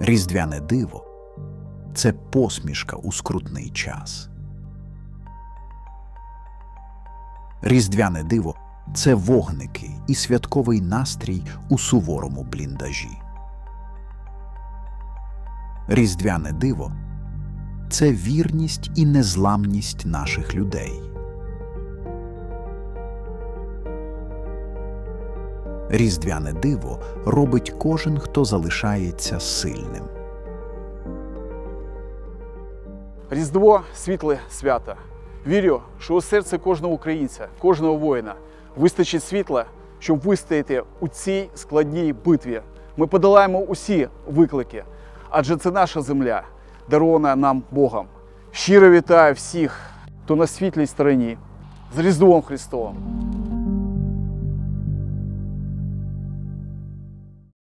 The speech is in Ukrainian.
Різдвяне диво це посмішка у скрутний час. Різдвяне диво це вогники і святковий настрій у суворому бліндажі. Різдвяне диво це вірність і незламність наших людей. Різдвяне диво робить кожен, хто залишається сильним. Різдво світле свято. Вірю, що у серці кожного українця, кожного воїна вистачить світла, щоб вистояти у цій складній битві. Ми подолаємо усі виклики, адже це наша земля, дарована нам Богом. Щиро вітаю всіх, хто на світлій стороні з Різдвом Христовим.